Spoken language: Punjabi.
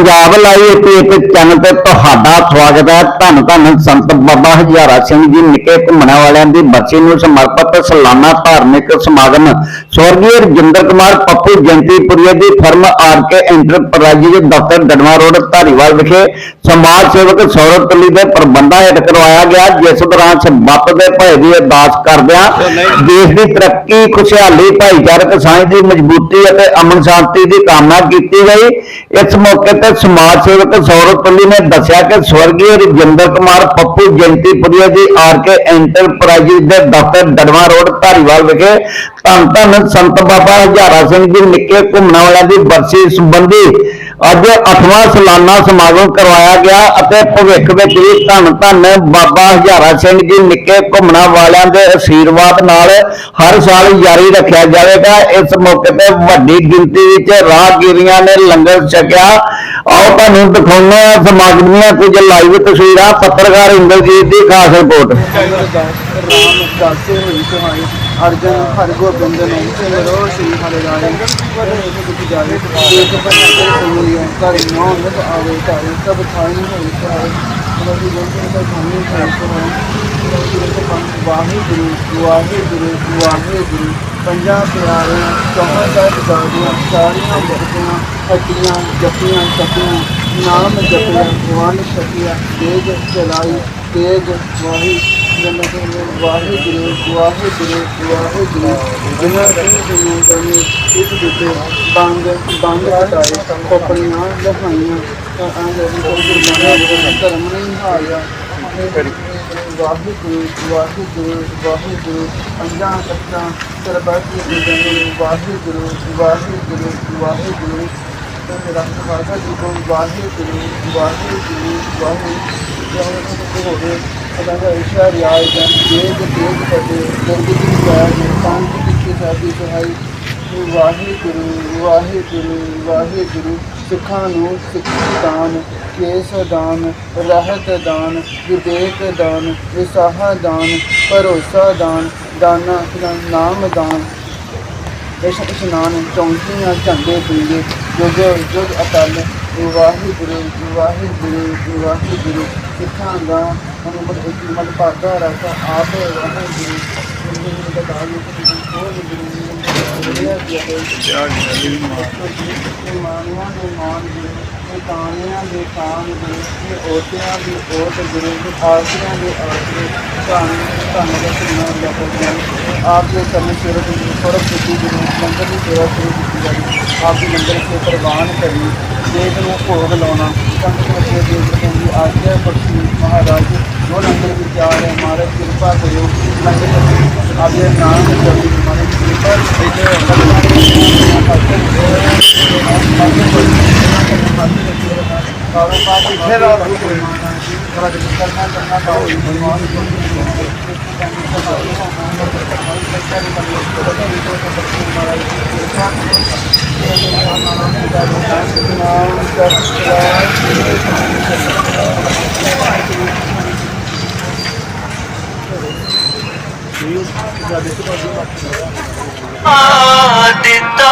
ਪੰਜਾਬ ਲਾਈਵ ਤੇ ਚੈਨਲ ਤੇ ਤੁਹਾਡਾ ਸਵਾਗਤ ਹੈ। ਧੰਨ ਧੰਨ ਸੰਤ ਬਾਬਾ ਹਜ਼ਾਰਾ ਸਿੰਘ ਜੀ, ਨਿੱਕੇ ਘੁੰਮਣਾ ਵਾਲਿਆਂ ਦੀ ਬਰਸੀ ਨੂੰ ਸਮਰਪਿਤ ਸਾਲਾਨਾ ਧਾਰਮਿਕ ਸਮਾਗਮ। ਸਵਰਗੀ ਰਜਿੰਦਰ ਕੁਮਾਰ ਪੱਪੂ ਜੰਤੀਪੁਰੀਆ ਦੀ ਫਰਮ ਆਰ ਕੇ ਐਂਟਰਪ੍ਰਾਈਜ਼ ਦਫ਼ਤਰ ਦੜਵਾ ਰੋਡ, ਧਾਰੀਵਾਲ ਵਿਖੇ ਸਮਾਜ ਸੇਵਕ ਸੌਰਵ ਤਲੀ ਦੇ ਪ੍ਰਬੰਧਾਂ ਹੇਠ ਕਰਵਾਇਆ ਗਿਆ। ਜਿਸ ਦੌਰਾਨ ਸਬੱਤ ਦੇ ਭਏ ਦੀ ਅਰਦਾਸ ਕਰਦਿਆਂ ਦੇਸ਼ ਦੀ ਤਰੱਕੀ, ਖੁਸ਼ਹਾਲੀ, ਭਾਈਚਾਰਕ ਸਾਂਝ ਦੀ ਮਜ਼ਬੂਤੀ ਅਤੇ ਅਮਨ ਸ਼ਾਂਤੀ ਦੀ ਕਾਮਨਾ ਕੀਤੀ ਗਈ। ਇਸ ਮੌਕੇ ਤੇ ਸਮਾਜ ਸੇਵਕ ਸੌਰਵ ਤੁੱਲੀ ਨੇ ਦੱਸਿਆ ਕਿ ਸਵਰਗੀ ਰਜਿੰਦਰ ਕੁਮਾਰ ਪੱਪੂ ਜਯੰਤੀਪੁਰੀਆ ਜੀ ਆਰ ਕੇ ਐਂਟਰਪ੍ਰਾਈਜ਼ ਦੇ ਦਫ਼ਤਰ ਦੜਵਾ ਰੋਡ ਧਾਰੀਵਾਲ ਵਿਖੇ ਧੰਨ ਧੰਨ ਸੰਤ ਬਾਬਾ ਹਜ਼ਾਰਾ ਸਿੰਘ ਜੀ ਨਿੱਕੇ ਘੁੰਮਣ ਵਾਲਿਆਂ ਦੀ ਬਰਸੀ ਸੰਬੰਧੀ ਅੱਜ 8ਵਾਂ ਸਾਲਾਨਾ ਸਮਾਗਮ ਕਰਵਾਇਆ ਗਿਆ ਅਤੇ ਭਵਿੱਖ ਵਿੱਚ ਵੀ ਧੰਨ ਧੰਨ ਬਾਬਾ ਹਜ਼ਾਰਾ ਸਿੰਘ ਜੀ ਨਿੱਕੇ ਘੁੰਮਣਾ ਵਾਲਿਆਂ ਦੇ ਅਸ਼ੀਰਵਾਦ ਨਾਲ ਹਰ ਸਾਲ ਜਾਰੀ ਰੱਖਿਆ ਜਾਵੇਗਾ। ਇਸ ਮੌਕੇ ਤੇ ਵੱਡੀ ਗਿਣਤੀ ਵਿੱਚ ਰਾਹਗੀਰੀਆਂ ਨੇ ਲੰਗਰ ਛਕਿਆ। ਆਓ ਤੁਹਾਨੂੰ ਦਿਖਾਉਂਦੇ ਹਾਂ ਸਮਾਗਮ ਦੀਆਂ ਕੁਝ ਲਾਈਵ ਤਸਵੀਰਾਂ। ਪੱਤਰਕਾਰ ਇੰਦਰਜੀਤ ਦੀ ਖਾਸ ਰਿਪੋਰਟ। ਰਾਮ ਦਾਸੇ ਹੋਈ ਤੁਹਾਈ ਅਰਜਨ ਹਰਿਗੋਬਿੰਦ ਨੇ ਚਲੋ ਸ੍ਰੀ ਹਰਿ ਰਾਏ ਵਰੇ ਇੱਕ ਜਾਵੇ ਇੱਕ ਬੰਦੇ ਸੁਣੀ ਕਰ ਨੌ ਨਦ ਆਵੇ ਤਾਰੇ ਸਭ ਥਾਈ ਹੋਈ ਤੁਹਾਈ ਬੜੀ ਗੋਬਿੰਦ ਦਾ ਧਾਮੀ ਹੋਈ ਤੁਹਾਈ ਵਾਹਿਗੁਰੂ ਵਾਹਿਗੁਰੂ ਵਾਹਿਗੁਰੂ ਪੰਜਾਂ ਪਿਆਰਿਆਂ, ਚੌਹਾਂ ਸਾਹਿਬ ਦਾਦੀਆਂ ਸਾਰੀਆਂ ਵਰਦੀਆਂ ਹੱਟੀਆਂ ਜੱਪੀਆਂ, ਚੱਪੀਆਂ, ਨਾਮ ਜਪਿਆ, ਵਨ ਛਕਿਆ, ਤੇਜ ਚਲਾਈ, ਤੇਜ ਵਾਹੀ। ਵਾਹਿਗੁਰੂ ਵਾਹਿਗੁਰੂ ਵਾਹਿਗੁਰੂ ਬਿਨਾਂ ਸਿੰਘ ਨੂੰ ਕਰਨੀ ਇਸ ਦਿੱਤੇ ਬੰਦ ਬੰਦ ਹਟਾਏ ਕੋਪੜੀਆਂ ਲਹਾਈਆਂ ਆਂਦੇ ਗੁਰਬਾਣੀ ਧਰਮ ਨਹੀਂ ਹਾਰਿਆ ਵਾਹਿਗੁਰੂ ਵਾਹਿਗੁਰੂ ਵਾਹਿਗੁਰੂ ਪੰਜਾਂ ਤਖਤਾਂ ਸਰਬੱਤ ਦੀ ਜਨਨੀ ਵਾਹਿਗੁਰੂ ਵਾਹਿਗੁਰੂ ਵਾਹਿਗੁਰੂ ਤੇ ਰੰਗ ਵਾਗਾ ਜੀ ਕੋ ਵਾਹਿਗੁਰੂ ਵਾਹਿਗੁਰੂ ਵਾਹਿਗੁਰੂ ਜਦੋਂ ਹੋਵੇ ਸਦਾ ਦਾ ਇਸ਼ਾ ਰਿਆਇ ਜਨ ਦੇਗ ਦੇਗ ਪਤੇ ਦੁਰਗ ਦੀ ਜਾਇ ਪੰਜ ਕਿੱਥੇ ਸਾਡੀ ਵਾਹਿਗੁਰੂ ਵਾਹਿਗੁਰੂ ਵਾਹਿਗੁਰੂ, ਸਿੱਖਾਂ ਨੂੰ ਸਿੱਖੀ ਦਾਨ, ਕੇਸ ਦਾਨ, ਰਹਿਤ ਦਾਨ, ਵਿਵੇਕ ਦਾਨ, ਵਿਸਾਹਾ ਦਾਨ, ਭਰੋਸਾ ਦਾਨ, ਦਾਨਾ ਨਾਮ ਦਾਨ। ਇਸ ਇਸ਼ਨਾਨ ਚੌਂਕੀਆਂ, ਝੰਡੇ ਪੀਲੇ ਜੁਗ ਜੁਗ ਅਟਲ ਵਾਹਿਗੁਰੂ ਵਾਹਿਗੁਰੂ ਵਾਹਿਗੁਰੂ ਸਿੱਖਾਂ ਦਾ ਅਨੁਮਤ ਇੱਕ ਮਤ ਭਾਗਾ ਰਸ ਆਪ ਵਾਹਿਗੁਰੂ ਗੁਰੂ ਦਾ ਦਾਨ ਨੂੰ ਕੋਈ ਗੁਰੂ ਦੁਨੀਆ ਦੀ ਹੈ ਮਾਨਵਾਂ ਦੇ ਮਾਨ ਗੁਰੂ ਕਾਨਿਆਂ ਦੇ ਕਾਨ ਗੁਰੂ ਓਟਿਆਂ ਦੀ ਓਟ ਗੁਰੂ ਆਸਿਆਂ ਦੇ ਆਸਰੇ ਧੰਨ ਧੰਨ ਦਾ ਸੁਣਾ ਲੱਭਦੇ ਆਪ ਦੇ ਕਰਮ ਸਿਰ ਦੀ ਫ਼ਰਕ ਕੀਤੀ ਗੁਰੂ ਲੰਗਰ ਦੀ ਸੇਵਾ ਸ਼ੁਰੂ ਕੀਤੀ ਜਾਈ ਆਪ ਦੀ ਲੰਗਰ ਸੇ ਪ੍ਰਵਾਨ ਕਰੀ ਦੇਵ ਨੂੰ ਭੋਗ ਲਾਉਣਾ, ਸੰਤ ਪ੍ਰਤੀ ਦੇ ਦੀ ਆਗਿਆ ਬਖਸ਼ੀ ਮਹਾਰਾਜ ਜੋ ਲੰਗਰ ਵਿਚਾਰ ਹੈ। ਮਹਾਰਾਜ, ਕਿਰਪਾ ਕਰਿਓ। ਲੰਗਰ ਆਪ ਦੇ ਨਾਮ ਜਪੀ ਮਹਾਰਾਜ ਕਿਰਪਾ ਆ ਦਿੱਤਾ